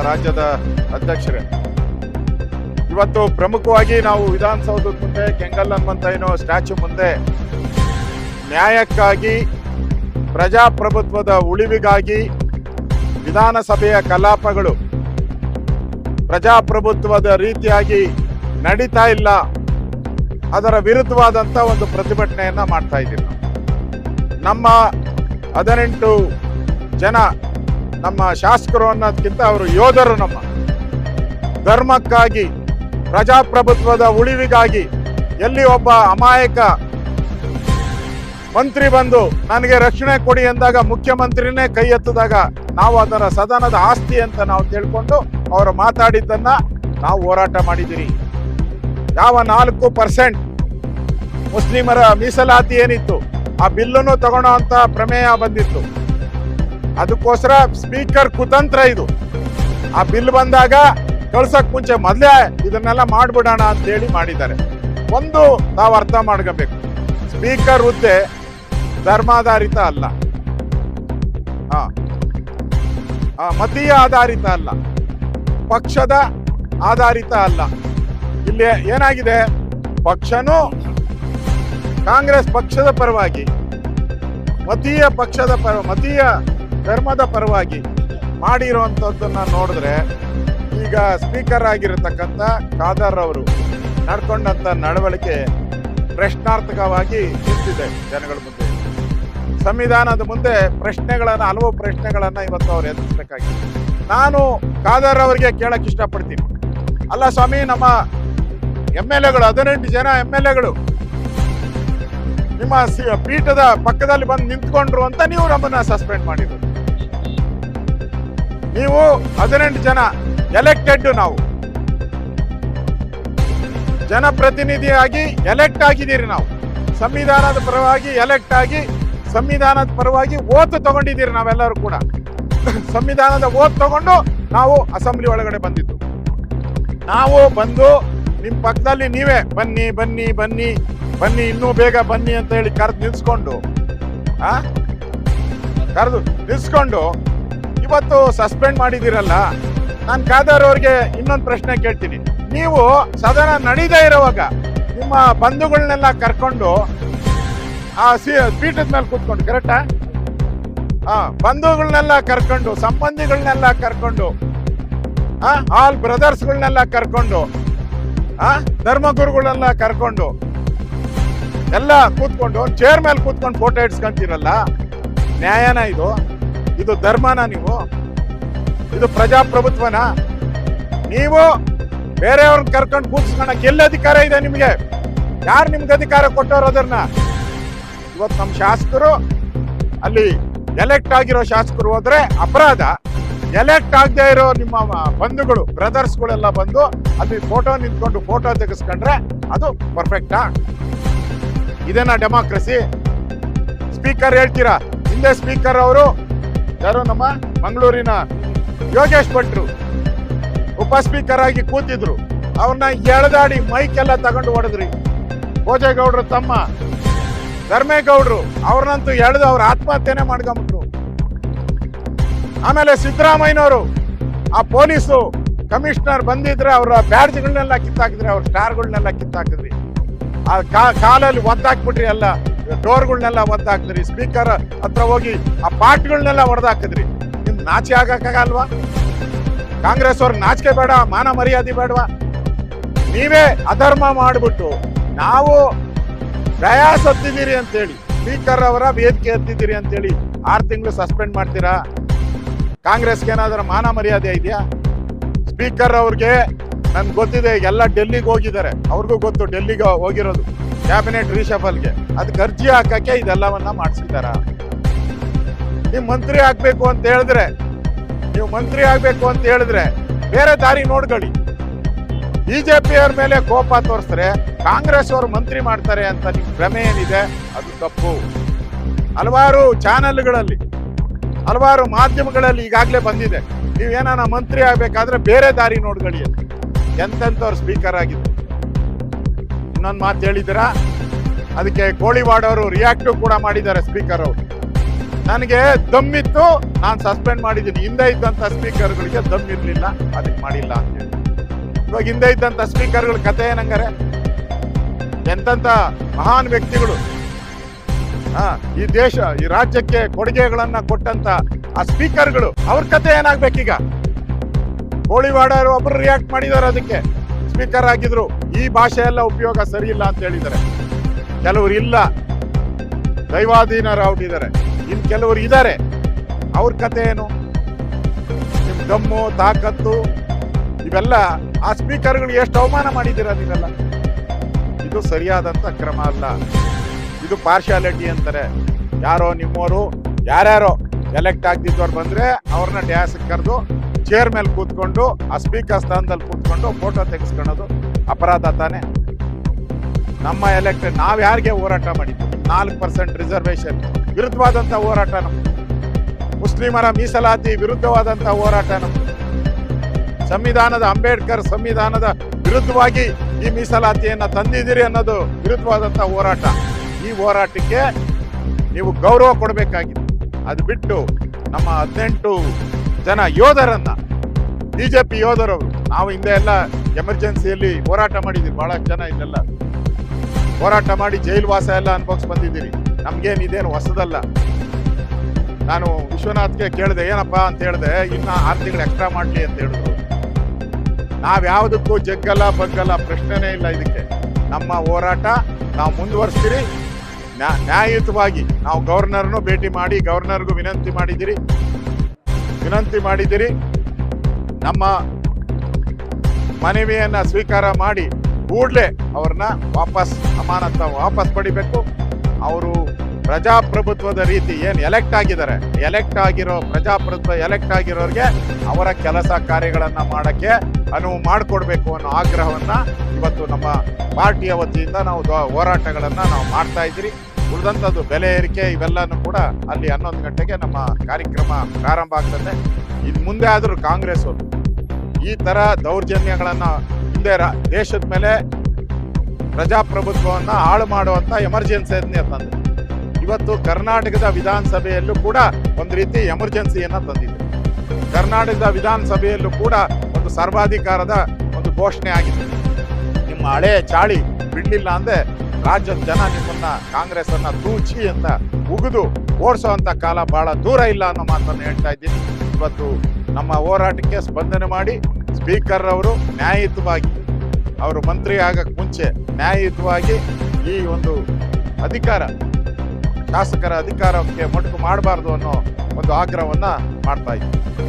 ರಾಜ್ಯದ ಅಧ್ಯಕ್ಷರೇ. ಇವತ್ತು ಪ್ರಮುಖವಾಗಿ ನಾವು ವಿಧಾನಸೌಧದ ಮುಂದೆ ಕೆಂಗಲ್ ಏನೋ ಸ್ಟ್ಯಾಚ್ಯೂ ಮುಂದೆ, ನ್ಯಾಯಕ್ಕಾಗಿ, ಪ್ರಜಾಪ್ರಭುತ್ವದ ಉಳಿವಿಗಾಗಿ ವಿಧಾನಸಭೆಯ ಕಲಾಪಗಳು ಪ್ರಜಾಪ್ರಭುತ್ವದ ರೀತಿಯಾಗಿ ನಡೀತಾ ಇಲ್ಲ. ಅದರ ವಿರುದ್ಧವಾದಂಥ ಒಂದು ಪ್ರತಿಭಟನೆಯನ್ನ ಮಾಡ್ತಾ ಇದ್ದೀವಿ ನಮ್ಮ ಹದಿನೆಂಟು ಜನ ನಮ್ಮ ಶಾಸಕರು ಅನ್ನೋದಕ್ಕಿಂತ ಅವರು ಯೋಧರು ನಮ್ಮ. ಧರ್ಮಕ್ಕಾಗಿ, ಪ್ರಜಾಪ್ರಭುತ್ವದ ಉಳಿವಿಗಾಗಿ ಎಲ್ಲಿ ಒಬ್ಬ ಅಮಾಯಕ ಮಂತ್ರಿ ಬಂದು ನನಗೆ ರಕ್ಷಣೆ ಕೊಡಿ ಎಂದಾಗ ಮುಖ್ಯಮಂತ್ರಿನೇ ಕೈ ಎತ್ತಿದಾಗ ನಾವು ಅದರ ಸದನದ ಆಸ್ತಿ ಅಂತ ನಾವು ತಿಳ್ಕೊಂಡು ಅವರು ಮಾತಾಡಿದ್ದನ್ನ ನಾವು ಹೋರಾಟ ಮಾಡಿದಿರಿ ಯಾವ ನಾಲ್ಕು ಪರ್ಸೆಂಟ್ ಮುಸ್ಲಿಮರ ಮೀಸಲಾತಿ ಏನಿತ್ತು, ಆ ಬಿಲ್ಲನ್ನು ತಗೊಳ್ಳೋ ಅಂತ ಪ್ರಮೇಯ ಬಂದಿತ್ತು. ಅದಕ್ಕೋಸ್ಕರ ಸ್ಪೀಕರ್ ಕುತಂತ್ರ ಇದು. ಆ ಬಿಲ್ ಬಂದಾಗ ಕಳ್ಸಕ್ ಮುಂಚೆ ಮೊದಲೇ ಇದನ್ನೆಲ್ಲ ಮಾಡ್ಬಿಡೋಣ ಅಂತ ಹೇಳಿ ಮಾಡಿದ್ದಾರೆ. ಒಂದು ನಾವು ಅರ್ಥ ಮಾಡ್ಕೋಬೇಕು. ಸ್ಪೀಕರ್ ಹುದ್ದೆ ಧರ್ಮಾಧಾರಿತ ಅಲ್ಲ. ಮತೀಯ ಆಧಾರಿತ ಅಲ್ಲ. ಪಕ್ಷದ ಆಧಾರಿತ ಅಲ್ಲ. ಇಲ್ಲಿ ಏನಾಗಿದೆ? ಪಕ್ಷನೂ ಕಾಂಗ್ರೆಸ್ ಪಕ್ಷದ ಪರವಾಗಿ, ಮತೀಯ ಪಕ್ಷದ ಪರ, ಮತೀಯ ಧರ್ಮದ ಪರವಾಗಿ ಮಾಡಿರುವಂಥದ್ದನ್ನ ನೋಡಿದ್ರೆ ಈಗ ಸ್ಪೀಕರ್ ಆಗಿರತಕ್ಕಂಥ ಖಾದರ್ ಅವರು ನಡ್ಕೊಂಡಂತ ನಡವಳಿಕೆ ಪ್ರಶ್ನಾರ್ಥಕವಾಗಿ ನಿಂತಿದೆ ಜನಗಳ ಮುಂದೆ. ಸಂವಿಧಾನದ ಮುಂದೆ ಪ್ರಶ್ನೆಗಳನ್ನು, ಹಲವು ಪ್ರಶ್ನೆಗಳನ್ನು ಇವತ್ತು ಅವ್ರು ಎದುರಿಸಬೇಕಾಗಿದೆ. ನಾನು ಖಾದರ್ ಅವರಿಗೆ ಕೇಳಕ್ಕೆ ಇಷ್ಟಪಡ್ತೀನಿ. ಅಲ್ಲ ಸ್ವಾಮಿ, ನಮ್ಮ ಎಂ ಎಲ್ ಎಗಳು, ಹದಿನೆಂಟು ಜನ ಎಂ ಎಲ್ ಎಗಳು ನಿಮ್ಮ ಪೀಠದ ಪಕ್ಕದಲ್ಲಿ ಬಂದು ನಿಂತ್ಕೊಂಡ್ರು ಅಂತ ನೀವು ನಮ್ಮನ್ನ ಸಸ್ಪೆಂಡ್ ಮಾಡಿದ್ರು ನೀವು ಹದಿನೆಂಟು ಜನ ಎಲೆಕ್ಟೆಡ್ ನಾವು. ಜನಪ್ರತಿನಿಧಿಯಾಗಿ ಎಲೆಕ್ಟ್ ಆಗಿದ್ದೀರಿ ನಾವು. ಸಂವಿಧಾನದ ಪರವಾಗಿ ಎಲೆಕ್ಟ್ ಆಗಿ, ಸಂವಿಧಾನದ ಪರವಾಗಿ ಓತು ತಗೊಂಡಿದ್ದೀರಿ ನಾವೆಲ್ಲರೂ ಕೂಡ. ಸಂವಿಧಾನದ ಓತ್ ತಗೊಂಡು ನಾವು ಅಸೆಂಬ್ಲಿ ಒಳಗಡೆ ಬಂದಿದ್ದು. ನಾವು ಬಂದು ನಿಮ್ಮ ಪಕ್ಕದಲ್ಲಿ ನೀವೇ ಬನ್ನಿ ಬನ್ನಿ ಬನ್ನಿ ಬನ್ನಿ, ಇನ್ನೂ ಬೇಗ ಬನ್ನಿ ಅಂತ ಹೇಳಿ ಕರೆದು ನಿಲ್ಸ್ಕೊಂಡು ಕರೆದು ನಿಲ್ಸ್ಕೊಂಡು ಇವತ್ತು ಸಸ್ಪೆಂಡ್ ಮಾಡಿದಿರಲ್ಲ ನಾನು ಖಾದರ್ ಅವ್ರಿಗೆ ಇನ್ನೊಂದು ಪ್ರಶ್ನೆ ಕೇಳ್ತೀನಿ. ನೀವು ಸದನ ನಡೀದೇ ಇರುವಾಗ ನಿಮ್ಮ ಬಂಧುಗಳನ್ನೆಲ್ಲ ಕರ್ಕೊಂಡು ಆ ಸಿ, ಪೀಠದ ಮೇಲೆ ಕೂತ್ಕೊಂಡು ಕರೆಕ್ಟಾ ಆ? ಬಂಧುಗಳನ್ನೆಲ್ಲ ಕರ್ಕೊಂಡು, ಸಂಬಂಧಿಗಳನ್ನೆಲ್ಲ ಕರ್ಕೊಂಡು, ಆ ಆಲ್ ಬ್ರದರ್ಸ್ಗಳನ್ನೆಲ್ಲ ಕರ್ಕೊಂಡು, ಆ, ಧರ್ಮಗುರುಗಳನ್ನೆಲ್ಲ ಕರ್ಕೊಂಡು, ಎಲ್ಲ ಕೂತ್ಕೊಂಡು ಚೇರ್ ಮೇಲೆ ಕೂತ್ಕೊಂಡು ಫೋಟೋ ಇಡ್ಸ್ಕೊಂತೀರಲ್ಲ ನ್ಯಾಯನ ಇದು. ಇದು ಧರ್ಮನ ನೀವು. ಇದು ಪ್ರಜಾಪ್ರಭುತ್ವನ. ನೀವು ಬೇರೆಯವ್ರನ್ನ ಕರ್ಕೊಂಡು ಕೂಗಿಸ್ಕೊಳಕ್ಕೆ ಎಲ್ಲಿ ಅಧಿಕಾರ ಇದೆ ನಿಮಗೆ? ಯಾರು ನಿಮ್ಗೆ ಅಧಿಕಾರ ಕೊಟ್ಟವ್ರು ಅದನ್ನ? ಇವತ್ತು ನಮ್ಮ ಶಾಸಕರು, ಅಲ್ಲಿ ಎಲೆಕ್ಟ್ ಆಗಿರೋ ಶಾಸಕರು ಹೋದ್ರೆ ಅಪರಾಧ. ಎಲೆಕ್ಟ್ ಆಗದೆ ಇರೋ ನಿಮ್ಮ ಬಂಧುಗಳು ಬ್ರದರ್ಸ್ಗಳೆಲ್ಲ ಬಂದು ಅಲ್ಲಿ ಫೋಟೋ ನಿಂತ್ಕೊಂಡು ಫೋಟೋ ತೆಗೆಸ್ಕೊಂಡ್ರೆ ಅದು ಪರ್ಫೆಕ್ಟಾ ಇದೇನಾ ಡೆಮಾಕ್ರಸಿ ಸ್ಪೀಕರ್ ಹೇಳ್ತೀರಾ? ಹಿಂದೆ ಸ್ಪೀಕರ್ ಅವರು ಯಾರು ನಮ್ಮ ಮಂಗಳೂರಿನ ಯೋಗೇಶ್ ಭಟ್ರು ಉಪ ಸ್ಪೀಕರ್ ಆಗಿ ಕೂತಿದ್ರು. ಅವ್ರನ್ನ ಎಳೆದಾಡಿ ಮೈಕ್ ಎಲ್ಲ ತಗೊಂಡು ಹೊಡೆದ್ರಿ. ಭೋಜೇಗೌಡರು ತಮ್ಮ, ಧರ್ಮೇಗೌಡ್ರು, ಅವ್ರನ್ನಂತೂ ಎಳೆದು ಅವ್ರ ಆತ್ಮಹತ್ಯೆನೆ ಮಾಡ್ಕೊಂಬಿಟ್ರು. ಆಮೇಲೆ ಸಿದ್ದರಾಮಯ್ಯನವರು, ಆ ಪೊಲೀಸು ಕಮಿಷನರ್ ಬಂದಿದ್ರೆ ಅವರ ಬ್ಯಾಡ್ಜ್ಗಳನ್ನೆಲ್ಲ ಕಿತ್ತಾಕಿದ್ರಿ, ಅವ್ರ ಸ್ಟಾರ್ಗಳನ್ನೆಲ್ಲ ಕಿತ್ತಾಕಿದ್ರಿ. ಆ ಕಾಲಲ್ಲಿ ಒದ್ದಾಕ್ಬಿಟ್ರಿ ಎಲ್ಲ. ಡೋರ್ಗಳನ್ನೆಲ್ಲ ಒದ್ದಾಕಿದ್ರಿ ಸ್ಪೀಕರ್ ಹತ್ರ ಹೋಗಿ ಆ ಪಾಟ್ಗಳನ್ನೆಲ್ಲ ಹೊಡೆದಾಕಿದ್ರಿ ನಿಮ್ ನಾಚೆ ಆಗಕ್ಕಾಗಲ್ವಾ? ಕಾಂಗ್ರೆಸ್ ಅವ್ರಿಗೆ ನಾಚಿಕೆ ಬೇಡ, ಮಾನ ಮರ್ಯಾದೆ ಬೇಡವಾ? ನೀವೇ ಅಧರ್ಮ ಮಾಡ್ಬಿಟ್ಟು ನಾವು ಪ್ರಯಾಸ ಹತ್ತಿದ್ದೀರಿ ಅಂತೇಳಿ ಸ್ಪೀಕರ್ ಅವರ ವೇದಿಕೆ ಹತ್ತಿದ್ದೀರಿ ಅಂತೇಳಿ ಆರು ತಿಂಗಳು ಸಸ್ಪೆಂಡ್ ಮಾಡ್ತೀರಾ? ಕಾಂಗ್ರೆಸ್ಗೆ ಏನಾದರೂ ಮಾನ ಮರ್ಯಾದೆ ಇದೆಯಾ? ಸ್ಪೀಕರ್ ಅವ್ರಿಗೆ ನನ್ಗೆ ಗೊತ್ತಿದೆ, ಎಲ್ಲ ಡೆಲ್ಲಿಗೆ ಹೋಗಿದ್ದಾರೆ. ಅವ್ರಿಗೂ ಗೊತ್ತು, ಡೆಲ್ಲಿಗೆ ಹೋಗಿರೋದು. ಕ್ಯಾಬಿನೆಟ್ ರೀಶಫಲ್ಗೆ ಅದಕ್ಕೆ ಅರ್ಜಿ ಹಾಕಕ್ಕೆ ಇದೆಲ್ಲವನ್ನ ಮಾಡಿಸಿದಾರ. ನೀವು ಮಂತ್ರಿ ಆಗ್ಬೇಕು ಅಂತ ಹೇಳಿದ್ರೆ, ನೀವು ಮಂತ್ರಿ ಆಗ್ಬೇಕು ಅಂತ ಹೇಳಿದ್ರೆ ಬೇರೆ ದಾರಿ ನೋಡ್ಕೊಳ್ಳಿ. ಬಿಜೆಪಿ ಅವ್ರ ಮೇಲೆ ಕೋಪ ತೋರಿಸಿದ್ರೆ ಕಾಂಗ್ರೆಸ್ ಅವರು ಮಂತ್ರಿ ಮಾಡ್ತಾರೆ ಅಂತ ನಿಮ್ ಭ್ರಮೆ ಏನಿದೆ, ಅದು ತಪ್ಪು. ಹಲವಾರು ಚಾನೆಲ್ಗಳಲ್ಲಿ, ಹಲವಾರು ಮಾಧ್ಯಮಗಳಲ್ಲಿ ಈಗಾಗಲೇ ಬಂದಿದೆ. ನೀವೇನಾನ ಮಂತ್ರಿ ಆಗ್ಬೇಕಾದ್ರೆ ಬೇರೆ ದಾರಿ ನೋಡ್ಕೊಳ್ಳಿ ಎಂತೆಂಥವ್ರು ಸ್ಪೀಕರ್ ಆಗಿದ್ರು. ಇನ್ನೊಂದು ಮಾತು ಹೇಳಿದ್ದೀರಾ? ಅದಕ್ಕೆ ಕೋಳಿವಾಡ್ ಅವರು ರಿಯಾಕ್ಟಿವ್ ಕೂಡ ಮಾಡಿದ್ದಾರೆ ಸ್ಪೀಕರ್ ಅವರು. ನನಗೆ ದಮ್ಮಿತ್ತು, ನಾನು ಸಸ್ಪೆಂಡ್ ಮಾಡಿದ್ದೀನಿ. ಹಿಂದೆ ಇದ್ದಂಥ ಸ್ಪೀಕರ್ಗಳಿಗೆ ದಮ್ ಇರಲಿಲ್ಲ, ಅದಕ್ಕೆ ಮಾಡಿಲ್ಲ ಅಂತ ಹೇಳಿ. ಇವಾಗ ಹಿಂದೆ ಇದ್ದಂಥ ಸ್ಪೀಕರ್ಗಳ ಕತೆ ಏನಂಗಾರೆ? ಎಂತಂಥ ಮಹಾನ್ ವ್ಯಕ್ತಿಗಳು. ಈ ದೇಶ, ಈ ರಾಜ್ಯಕ್ಕೆ ಕೊಡುಗೆಗಳನ್ನ ಕೊಟ್ಟಂತ ಆ ಸ್ಪೀಕರ್ಗಳು ಅವ್ರ ಕತೆ ಏನಾಗ್ಬೇಕೀಗ? ಕೋಳಿವಾಡರು ಒಬ್ರು ರಿಯಾಕ್ಟ್ ಮಾಡಿದಾರೆ ಅದಕ್ಕೆ. ಸ್ಪೀಕರ್ ಆಗಿದ್ರು ಈ ಭಾಷೆ ಎಲ್ಲ ಉಪಯೋಗ ಸರಿ ಇಲ್ಲ ಅಂತ ಹೇಳಿದ್ದಾರೆ. ಕೆಲವರು ಇಲ್ಲ. ದೈವಾಧೀನರು ಔಟಿದ್ದಾರೆ ಇನ್ನು ಕೆಲವರು ಇದ್ದಾರೆ. ಅವ್ರ ಕತೆ ಏನು? ನಿಮ್ ದಮ್ಮು, ತಾಕತ್ತು, ಇವೆಲ್ಲ ಆ ಸ್ಪೀಕರ್ಗಳು ಎಷ್ಟು ಅವಮಾನ ಮಾಡಿದ್ದೀರಾ ನೀವೆಲ್ಲ? ಇದು ಸರಿಯಾದಂತ ಕ್ರಮ ಅಲ್ಲ. ಇದು ಪಾರ್ಶಾಲಿಟಿ ಅಂತಾರೆ. ಯಾರೋ ನಿಮ್ಮವರು ಯಾರ್ಯಾರೋ ಎಲೆಕ್ಟ್ ಆಗ್ತಿದ್ದವ್ರು ಬಂದ್ರೆ ಅವ್ರನ್ನ ಡ್ಯಾಸ್ ಕರೆದು ಚೇರ್ ಮೇಲೆ ಕೂತ್ಕೊಂಡು, ಆ ಸ್ಪೀಕರ್ ಸ್ಥಾನದಲ್ಲಿ ಕೂತ್ಕೊಂಡು ಫೋಟೋ ತೆಗೆಸ್ಕೊಳ್ಳೋದು ಅಪರಾಧ ತಾನೆ. ನಮ್ಮ ಎಲೆಕ್ಟ್ ನಾವು ಯಾರಿಗೆ ಹೋರಾಟ ಮಾಡಿದ್ವಿ? ನಾಲ್ಕು ಪರ್ಸೆಂಟ್ ರಿಸರ್ವೇಶನ್ ವಿರುದ್ಧವಾದಂಥ ಹೋರಾಟ ಮುಸ್ಲಿಮರ ಮೀಸಲಾತಿ ವಿರುದ್ಧವಾದಂಥ ಹೋರಾಟ ಸಂವಿಧಾನದ ಅಂಬೇಡ್ಕರ್ ಸಂವಿಧಾನದ ವಿರುದ್ಧವಾಗಿ ಈ ಮೀಸಲಾತಿಯನ್ನ ತಂದಿದ್ದೀರಿ ಅನ್ನೋದು ವಿರುದ್ಧವಾದಂಥ ಹೋರಾಟ. ಈ ಹೋರಾಟಕ್ಕೆ ನೀವು ಗೌರವ ಕೊಡಬೇಕಾಗಿದೆ. ಅದು ಬಿಟ್ಟು ನಮ್ಮ ಹದಿನೆಂಟು ಜನ ಯೋಧರನ್ನ. ಬಿಜೆಪಿ ಯೋಧರವರು. ನಾವು ಹಿಂದೆ ಎಲ್ಲ ಎಮರ್ಜೆನ್ಸಿಯಲ್ಲಿ ಹೋರಾಟ ಮಾಡಿದ್ದೀವಿ. ಬಹಳ ಜನ ಇಲ್ಲೆಲ್ಲ ಹೋರಾಟ ಮಾಡಿ ಜೈಲು ವಾಸ ಎಲ್ಲ ಅನ್ಭವಿಸ್ ಬಂದಿದ್ದೀರಿ. ನಮ್ಗೇನು ಇದೇನು ಹೊಸದಲ್ಲ. ನಾನು ವಿಶ್ವನಾಥ್ಗೆ ಕೇಳಿದೆ, ಏನಪ್ಪ ಅಂತ ಹೇಳಿದೆ, ಇನ್ನ ಆರು ತಿಂಗಳು ಎಕ್ಸ್ಟ್ರಾ ಮಾಡಲಿ ಅಂತ ಹೇಳಿದ್ರು. ನಾವು ಯಾವುದಕ್ಕೂ ಜಗ್ಗಲ್ಲ, ಬಗ್ಗಲ್ಲ, ಪ್ರಶ್ನೆನೇ ಇಲ್ಲ ಇದಕ್ಕೆ. ನಮ್ಮ ಹೋರಾಟ, ನಾವು ಮುಂದುವರಿಸ್ತೀರಿ. ನ್ಯಾ- ನ್ಯಾಯಯುತವಾಗಿ ನಾವು ಗವರ್ನರ್ನು ಭೇಟಿ ಮಾಡಿ, ಗವರ್ನರ್ಗೂ ವಿನಂತಿ ಮಾಡಿದಿರಿ ವಿನಂತಿ ಮಾಡಿದಿರಿ. ನಮ್ಮ ಮನವಿಯನ್ನ ಸ್ವೀಕಾರ ಮಾಡಿ ಕೂಡಲೇ ಅವ್ರನ್ನ ವಾಪಸ್ ಅಮಾನತ ವಾಪಸ್ ಪಡಿಬೇಕು. ಅವರು ಪ್ರಜಾಪ್ರಭುತ್ವದ ರೀತಿ ಏನು ಎಲೆಕ್ಟ್ ಆಗಿದ್ದಾರೆ ಎಲೆಕ್ಟ್ ಆಗಿರೋ ಪ್ರಜಾಪ್ರಭುತ್ವ ಎಲೆಕ್ಟ್ ಆಗಿರೋರಿಗೆ ಅವರ ಕೆಲಸ ಕಾರ್ಯಗಳನ್ನು ಮಾಡಕ್ಕೆ ಅನುವು ಮಾಡಿಕೊಡ್ಬೇಕು ಅನ್ನೋ ಆಗ್ರಹವನ್ನ ಇವತ್ತು ನಮ್ಮ ಪಾರ್ಟಿಯ ವತಿಯಿಂದ ನಾವು ಹೋರಾಟಗಳನ್ನ ನಾವು ಮಾಡ್ತಾ ಇದ್ದೀರಿ. ಉಳಿದಂಥದ್ದು ಬೆಲೆ ಏರಿಕೆ ಇವೆಲ್ಲನೂ ಕೂಡ ಅಲ್ಲಿ ಹನ್ನೊಂದು ಗಂಟೆಗೆ ನಮ್ಮ ಕಾರ್ಯಕ್ರಮ ಪ್ರಾರಂಭ ಆಗ್ತದೆ. ಇನ್ ಮುಂದೆ ಆದರೂ ಕಾಂಗ್ರೆಸ್ ಈ ತರ ದೌರ್ಜನ್ಯಗಳನ್ನ ಮುಂದೆ ದೇಶದ ಮೇಲೆ ಪ್ರಜಾಪ್ರಭುತ್ವವನ್ನ ಹಾಳು ಮಾಡುವಂತ ಎಮರ್ಜೆನ್ಸಿಯನ್ನೇ ತಂದೆ ಇವತ್ತು ಕರ್ನಾಟಕದ ವಿಧಾನಸಭೆಯಲ್ಲೂ ಕೂಡ ಒಂದು ರೀತಿ ಎಮರ್ಜೆನ್ಸಿಯನ್ನ ತಂದಿದೆ. ಕರ್ನಾಟಕದ ವಿಧಾನಸಭೆಯಲ್ಲೂ ಕೂಡ ಒಂದು ಸರ್ವಾಧಿಕಾರದ ಒಂದು ಘೋಷಣೆ ಆಗಿದೆ ನಿಮ್ಮ ಹಳೆ ಚಾಳಿ ಬಿಡ್ಲಿಲ್ಲ ಅಂದ್ರೆ ರಾಜ್ಯದ ಜನ ನಿಮ್ಮನ್ನ ಕಾಂಗ್ರೆಸ್ ಅನ್ನ ತೂಚಿ ಅಂತ ಉಗಿದು ಓಡಿಸುವಂತ ಕಾಲ ಬಹಳ ದೂರ ಇಲ್ಲ ಅನ್ನೋ ಮಾತನ್ನು ಹೇಳ್ತಾ ಇದ್ದೀನಿ. ಇವತ್ತು ನಮ್ಮ ಹೋರಾಟಕ್ಕೆ ಸ್ಪಂದನೆ ಮಾಡಿ ಸ್ಪೀಕರ್ ಅವರು ನ್ಯಾಯಯುತವಾಗಿ, ಅವರು ಮಂತ್ರಿ ಆಗಕ್ ಮುಂಚೆ ನ್ಯಾಯಯುತವಾಗಿ ಈ ಒಂದು ಅಧಿಕಾರ, ಶಾಸಕರ ಅಧಿಕಾರಕ್ಕೆ ಮೊಟಕು ಮಾಡಬಾರ್ದು ಅನ್ನೋ ಒಂದು ಆಗ್ರಹವನ್ನ ಮಾಡ್ತಾ ಇದ್ದೀನಿ.